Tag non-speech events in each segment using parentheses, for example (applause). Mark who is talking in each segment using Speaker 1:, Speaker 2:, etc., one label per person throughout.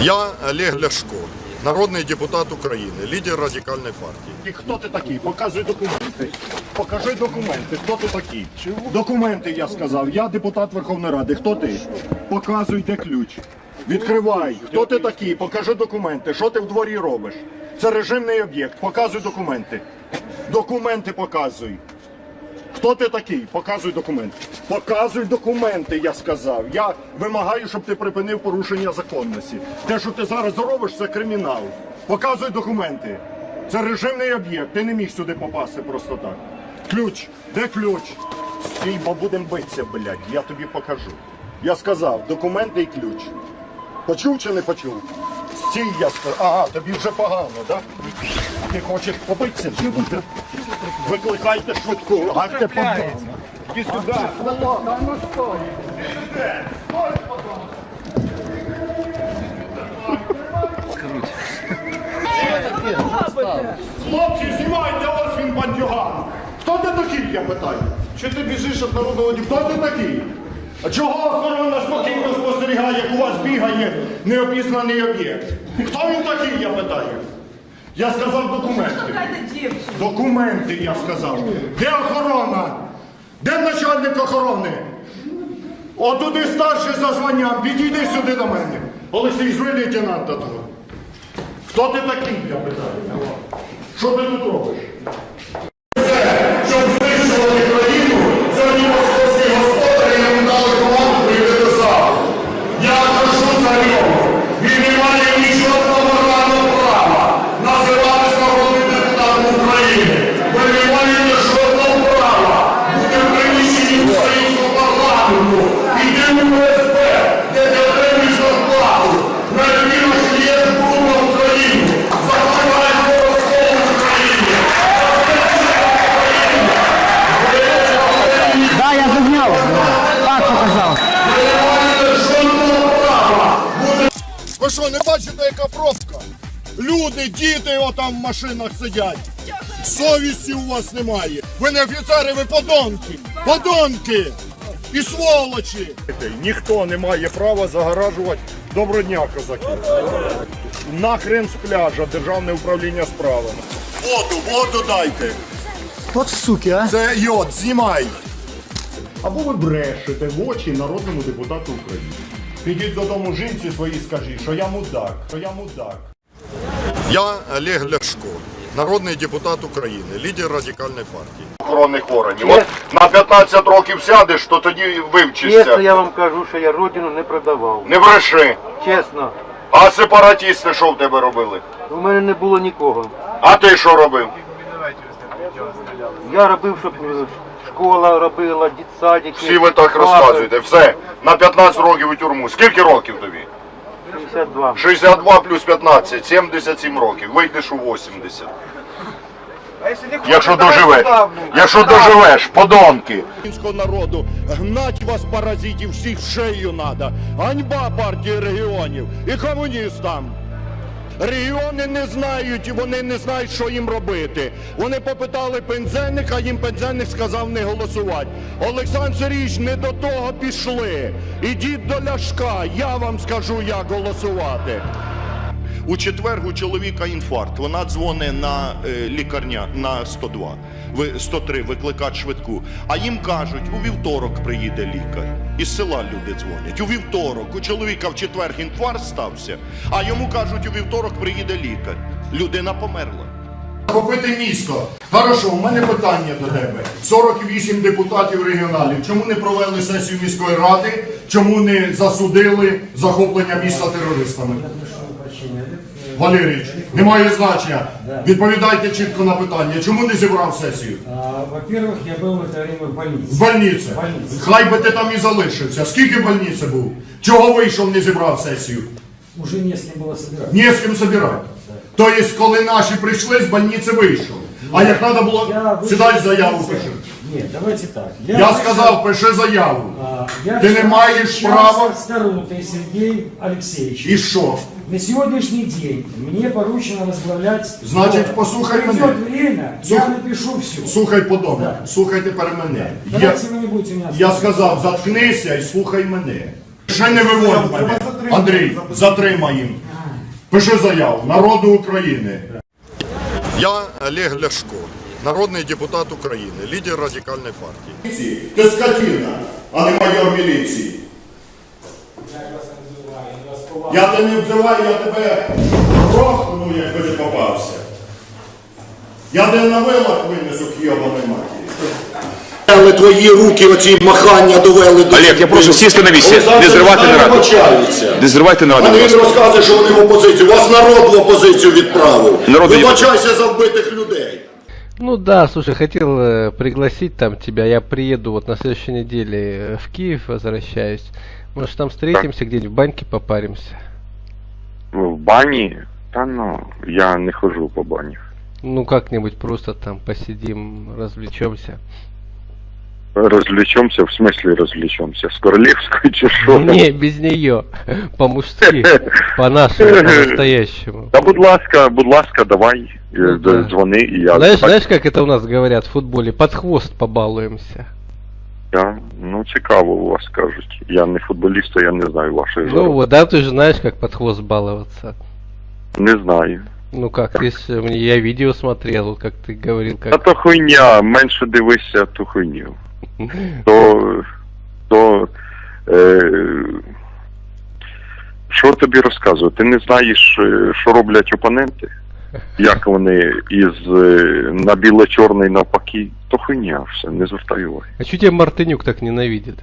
Speaker 1: Я Олег Ляшко, народний депутат України, лідер радикальної партії.
Speaker 2: І хто ти такий? Показуй документи. Покажи документи. Хто ти такий? Документи, я сказав. Я депутат Верховної Ради. Хто ти? Показуй, де ключ. Відкривай. Хто ти такий? Покажи документи. Що ти в дворі робиш? Це режимний об'єкт. Показуй документи. Документи показуй. Хто ти такий? Показуй документи. Показуй документи, я сказав. Я вимагаю, щоб ти припинив порушення законності. Те, що ти зараз робиш, це кримінал. Показуй документи. Це режимний об'єкт. Ти не міг сюди попасти просто так. Ключ. Де ключ? Стій, бо будемо битися, блядь. Я тобі покажу. Я сказав, документи і ключ. Почув чи не почув? Стій, я сказав. Ага, тобі вже погано, так? Ти хочеш побитися? Викликайте швидку. А ти побити. Іди сюди. Хлопці, знімайте, ось він бандюган. Хто ти такий, я питаю? Чи ти біжиш від народного ді- Хто ти такий? А чого охорона спокійно спостерігає, як у вас бігає неопізнаний об'єкт? Хто він такий, я питаю? Я сказав документи. Документи, я сказав. Де охорона? Де начальник охорони? Отуди старший за званням, підійди сюди до мене. Олексій, звий лейтенанта того. Хто ти такий, я питаю? Що ти тут робиш? Люди, діти отам в машинах сидять. Совісті у вас немає. Ви не офіцери, ви подонки. Подонки! І сволочі! Ніхто не має права загоражувати доброго дня, козаки. Нахрен з пляжа, державне управління справами. Воду, воду дайте.
Speaker 3: Вот суки, а.
Speaker 2: Це йод, знімай. Або ви брешете в очі народному депутату України. Підіть додому жінці своїй скажіть, що я мудак, що я мудак.
Speaker 1: Я Олег Ляшко, народний депутат України, лідер радикальної партії.
Speaker 2: Охоронних органів. От на 15 років сядеш, то тоді
Speaker 4: Чесно, я вам кажу, що я родину не продавав.
Speaker 2: Не бреши.
Speaker 4: Чесно,
Speaker 2: А сепаратісти що в тебе робили?
Speaker 4: у мене не було нікого.
Speaker 2: А ти що робив?
Speaker 4: Я робив, щоб е, школа робила, дитсадики.
Speaker 2: Всі ви так розказуєте. Все. На 15 років у тюрму. Скільки років тобі?
Speaker 4: 62.
Speaker 2: 62 плюс 15, 77 років. Вийдеш у 80. Якщо доживеш, якщо доживеш, подонки. Українського народу, гнать вас, паразитів, всіх в шею надо. Ганьба партії регіонів і комуністам. Регіони не знають вони не знають, що їм робити. Вони попитали пензенника, їм пензенник сказав не голосувати. Олександр Сергійович, не до того пішли. Ідіть до ляшка, я вам скажу, як голосувати. У четвер у чоловіка інфаркт. Вона дзвонить на е, лікарня на 102, 103, викликати швидку. А їм кажуть, у вівторок приїде лікар. Із села люди дзвонять. У вівторок у чоловіка в четвер інфаркт стався, а йому кажуть, у вівторок приїде лікар. Людина померла. Купити місто. Хорошо, у мене питання до тебе. 48 депутатів регіоналів. Чому не провели сесію міської ради? Чому не засудили захоплення міста терористами? Валерійович, немає значення. Відповідайте чітко на питання. Чому не зібрав сесію?
Speaker 5: А, Во-первых, я был в это время в больнице.
Speaker 2: В больниці.
Speaker 5: больнице.
Speaker 2: Хай би ти там і залишився. Скільки в больниці був? Чого вийшов, не зібрав сесію?
Speaker 5: Уже не с кем было собираться.
Speaker 2: Ні з ким собирати. Тобто, коли наші прийшли, з больниці вийшов. А як треба було,
Speaker 5: Я вышел
Speaker 2: сідай
Speaker 5: из
Speaker 2: заяву
Speaker 5: больницы.
Speaker 2: пиши.
Speaker 5: Нет, давайте так.
Speaker 2: Я
Speaker 5: вышел,
Speaker 2: сказав, пиши заяву.
Speaker 5: а, я
Speaker 2: Ти не маєш
Speaker 5: общался
Speaker 2: права.
Speaker 5: с Тарутой Сергеем Алексеевичем.
Speaker 2: І що?
Speaker 5: На сегодняшний день мне поручено возглавлять...
Speaker 2: Значит,
Speaker 5: город.
Speaker 2: послухай
Speaker 5: Придет
Speaker 2: меня.
Speaker 5: время,
Speaker 2: Слух-
Speaker 5: я напишу все.
Speaker 2: Слухай по-добре.
Speaker 5: Да.
Speaker 2: Слухай тепер мене. Я,
Speaker 5: Давайте вы не будете меня...
Speaker 2: я сказав, заткнися і слухай мене. Ще не виводь мене.
Speaker 1: Андрій, затримай їм. Пиши заяву. Народу України. Я Олег Ляшко, народний депутат України, лідер радикальної партії. Ти скотина, а не майор міліції. Я тебе не обзиваю, я тебе грохну, якби ти попався. Я тебе на вилах винесу к йобаної матері. Але твої руки оці махання довели до...
Speaker 6: Олег, я прошу сісти на місце, не зривати нараду. Не зривайте нараду,
Speaker 1: А він розказує, що вони в опозицію. Вас народ в опозицію відправив.
Speaker 6: Народ
Speaker 1: Вибачайся за вбитих людей.
Speaker 7: Ну да, слушай, хотел э, пригласить там тебя. Я приеду вот на следующей неделе э, в Киев, возвращаюсь. Может там встретимся где-нибудь в баньке попаримся?
Speaker 8: В бані? Та ну, я не хожу по банях.
Speaker 7: Ну как-нибудь просто там посидим, развлечемся.
Speaker 8: Развлечемся, в смысле развлечемся? С Королевской чи що?
Speaker 7: Не, без нее. По-мужски, (laughs) по-нашему, по-настоящему.
Speaker 8: Та будь ласка, будь ласка, давай, е,
Speaker 7: Ну, да.
Speaker 8: дзвони, і я...
Speaker 7: Знаешь, знаешь, как это у нас говорят в футболе? Под хвост побалуемся.
Speaker 8: Я, ну, цікаво у вас кажуть. Я не футболіст, то я не знаю вашої
Speaker 7: Ну
Speaker 8: ну,
Speaker 7: вот, да, ты же знаешь, как под хвост баловаться.
Speaker 8: Не знаю.
Speaker 7: Ну как, ты ж, э, мне- я видео смотрел, вот как ты говорил,
Speaker 8: Та
Speaker 7: как...
Speaker 8: то хуйня, менше дивися ту хуйню. То, то, е, що тобі розказувати? Ти не знаєш, е, що роблять опоненти? Як вони із е, на біло-чорний навпаки, то хуйня все, не звертай уваги.
Speaker 7: А чё тебя Мартынюк так ненавидит?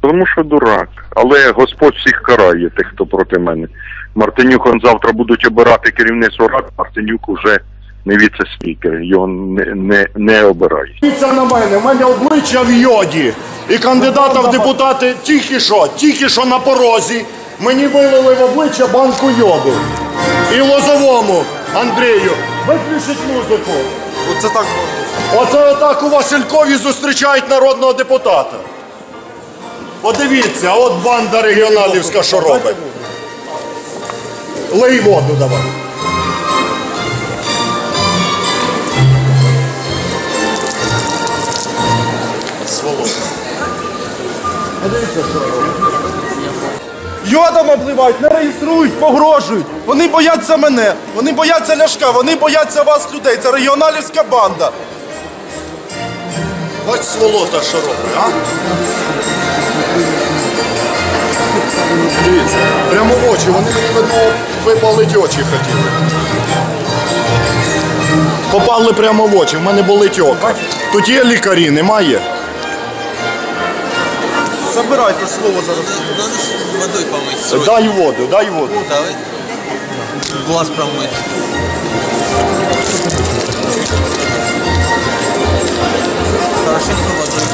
Speaker 8: Тому що дурак. Але Господь всіх карає тих, хто проти мене. Мартинюк он завтра будуть обирати керівництво рад, Мартинюк уже не віце-спікер, його не, не, не обирають.
Speaker 2: Дивіться на мене, в мене обличчя в йоді. І кандидата в депутати тільки що, тільки що на порозі. Мені вилили в обличчя банку йоду. І лозовому Андрію. Виключіть музику. Оце так. Оце отак у Василькові зустрічають народного депутата. Подивіться, от банда регіоналівська що робить. Лий воду давай.
Speaker 9: Йодом обливають, не реєструють, погрожують. Вони бояться мене, вони бояться Ляшка, вони бояться вас, людей. Це регіоналівська банда.
Speaker 2: Бач сволота, що робить, а? Дивіться, прямо в очі, вони мені видно випалить очі хотіли. Попали прямо в очі, в мене болить око. Тут є лікарі, немає?
Speaker 9: Забирайте слово зараз.
Speaker 10: Надо ж водой помыть.
Speaker 2: Дай воду, дай воду.
Speaker 10: Давай. Глаз промыть. Хорошенько водой.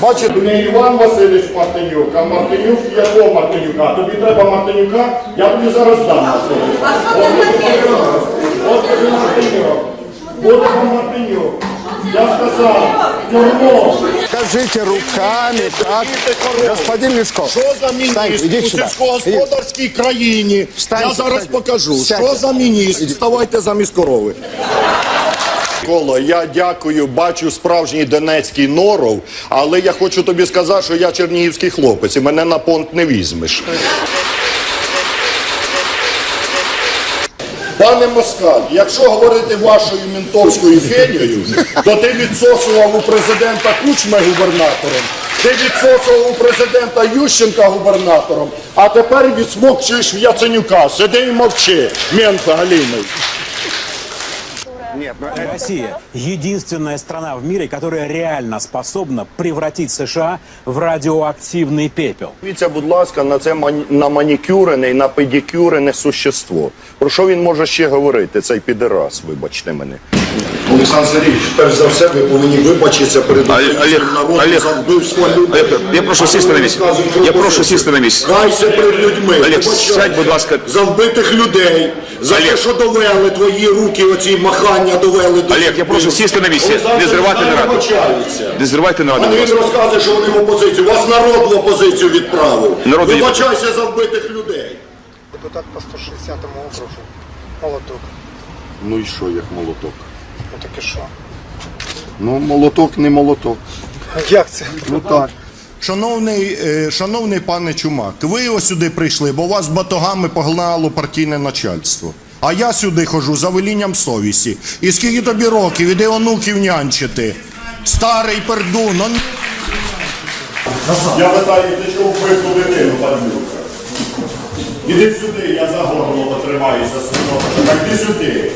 Speaker 2: Бачите, не Іван Васильович Мартинюк, а Мартинюк якого Мартинюка? Тобі треба Мартинюка, я тобі зараз дам Васильович. От тобі Мартинюк. Буде. Я сказав, тюрму.
Speaker 3: Скажите руками, так, господин Лешков.
Speaker 2: Що за міністр у сільськогосподарській країні?
Speaker 3: Встаньте,
Speaker 2: Я зараз
Speaker 3: встаньте.
Speaker 2: покажу.
Speaker 3: Сядьте.
Speaker 2: Що за міністр? Вставайте замість корови. Коло, я дякую, бачу справжній донецький норов, але я хочу тобі сказати, що я чернігівський хлопець і мене на понт не візьмеш. Пане Москаль, якщо говорити вашою ментовською фенією, то ти відсосував у президента Кучма губернатором, ти відсосував у президента Ющенка губернатором, а тепер відсмокчуєш в Яценюка. Сиди і мовчи, мент Но...
Speaker 11: Россия – единственная страна в мире, которая реально способна превратить США в радиоактивный пепел.
Speaker 2: Дивіться, будь ласка, на це ман- на манікюрене і на педикюрене существо. Про що він може ще говорити, цей підерас, вибачте мене. Олександр Сергійович, перш за все, ви повинні вибачитися перед
Speaker 6: Олег,
Speaker 2: українським народом
Speaker 6: Олег,
Speaker 2: за вбивство людей.
Speaker 6: Олег, я прошу сісти на місце. Я прошу сісти на місце.
Speaker 2: Кайся перед людьми.
Speaker 6: Олег,
Speaker 2: Вибачайся.
Speaker 6: сядь, будь ласка.
Speaker 2: За вбитих людей, за те,
Speaker 6: Олег.
Speaker 2: що довели твої руки, оці махання довели до...
Speaker 6: Олег, я прошу сісти на місце. Не зривати нараду. Не зривайте нараду,
Speaker 2: А
Speaker 6: будь
Speaker 2: він
Speaker 6: ласка.
Speaker 2: розказує, що вони в опозицію. Вас народ в опозицію відправив.
Speaker 6: Народ
Speaker 2: Вибачайся за вбитих людей.
Speaker 3: Депутат по 160 округу. Молоток.
Speaker 2: Ну і що, як молоток?
Speaker 3: Ну так і що?
Speaker 1: Ну, молоток не молоток.
Speaker 3: Як це?
Speaker 1: Ну так. Шановний, е, шановний пане Чумак, ви ось сюди прийшли, бо вас батогами погнало партійне начальство. А я сюди хожу за велінням совісті. І скільки тобі років, іди онуків нянчити. Старий пердун. Он... Я питаю, ти чого вбив дитину, падлюка? Іди сюди, я за горло потримаюся, синок. Так іди сюди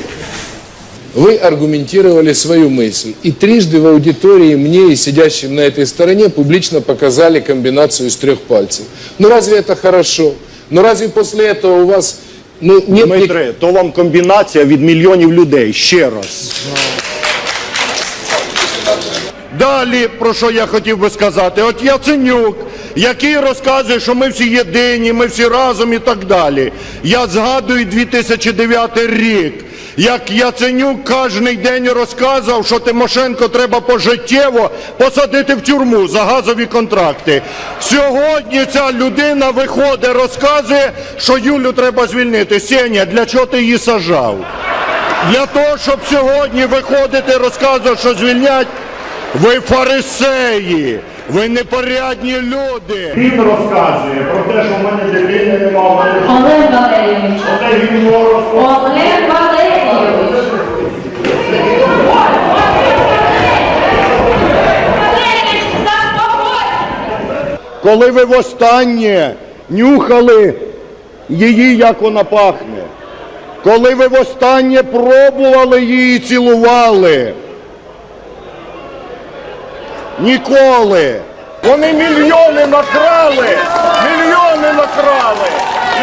Speaker 12: Вы аргументировали свою мысль. И трижды в аудитории мне и сидящим на этой стороне публично показали комбинацию из трех пальцев. Ну разве это хорошо? Ну разве после этого у вас ну, нет ни-
Speaker 2: Дмитре, то вам комбінація від мільйонів людей. Ще раз. Далі, про що я хотів би сказати, от Яценюк, який розказує, що ми всі єдині, ми всі разом і так далі. Я згадую 2009 рік, як Яценюк кожен день розказував, що Тимошенко треба пожиттєво посадити в тюрму за газові контракти. Сьогодні ця людина виходить, розказує, що Юлю треба звільнити. Сеня, для чого ти її сажав? Для того, щоб сьогодні виходити, розказувати, що звільнять, ви фарисеї, ви непорядні люди. Він розказує про те, що в мене дитини немає.
Speaker 13: Олег Валерійович.
Speaker 2: Оце він розказує.
Speaker 13: Олег Валерійович.
Speaker 2: Коли ви востаннє нюхали її, як вона пахне, коли ви востаннє пробували її і цілували. Ніколи. Вони мільйони накрали, мільйони накрали.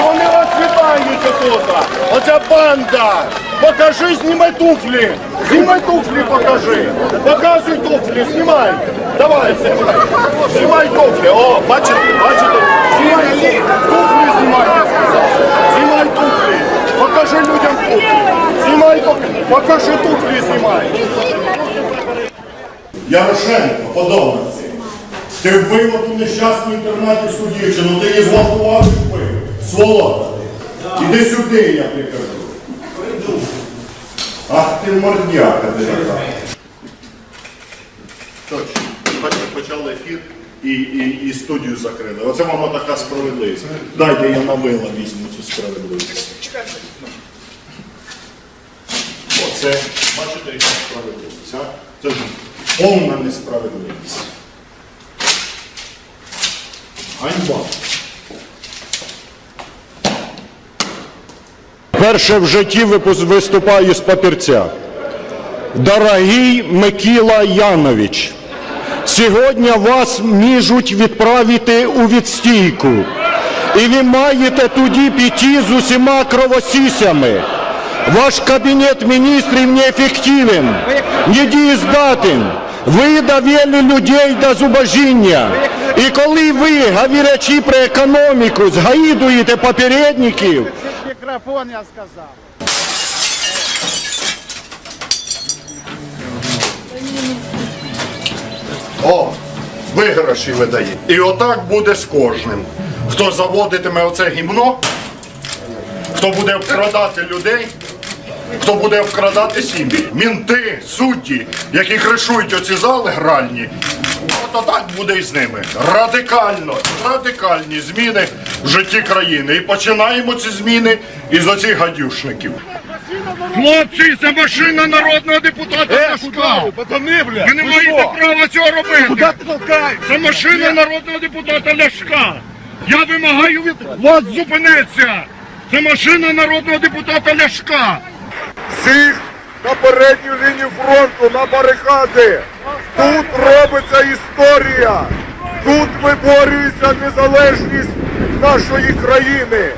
Speaker 2: Вони розцвітають тут. Оця банда. Покажи, знімай туфлі. Знімай туфлі, покажи. Показуй туфлі, знімай. Давай, знімай. Знімай туфлі. О, бачите, бачите? Знімай туфлі. Туфлі знімай, я сказав. Знімай туфлі. Покажи людям туфлі. Знімай, пок- покажи туфлі, знімай.
Speaker 1: Ярошенко, подобається. Ти вбив оту нещасну інтернатівську дівчину, ти її зґвалтував і вбив. Сволота. Іди сюди, я тобі кажу. Ах ти мордяка ти. Точно. Бачите, почали ефір і, і, і студію закрили. Оце вам така справедливість. Дайте я на вила візьму цю справедливість. Оце, бачите, яка справедливість, а? Це ж повна несправедливість. Ганьба.
Speaker 2: Перше в житті виступаю з папірця. Дорогий Микіла Янович, сьогодні вас можуть відправити у відстійку. І ви маєте тоді піти з усіма кровосісями. Ваш кабінет міністрів неефективен, недієздатен. Ви довели людей до зубожіння. І коли ви, говорячи про економіку, згаїдуєте попередників,
Speaker 3: Мікрофон, я сказав.
Speaker 1: О, виграші видає. І отак буде з кожним. Хто заводитиме оце гімно, хто буде вкрадати людей, хто буде вкрадати сім'ї. Мінти, судді, які кришують оці зали гральні. От отак буде і з ними. Радикально, радикальні зміни в житті країни. І починаємо ці зміни із оцих гадюшників. Хлопці, це машина народного депутата Ляшка!
Speaker 2: пацани, бля!
Speaker 1: Ви не маєте права цього робити! Це машина народного депутата Ляшка! Я вимагаю від вас зупинитися! Це машина народного депутата Ляшка!
Speaker 2: Всіх на передню лінію фронту, на барикади. Тут робиться історія. Тут виборюється незалежність нашої країни.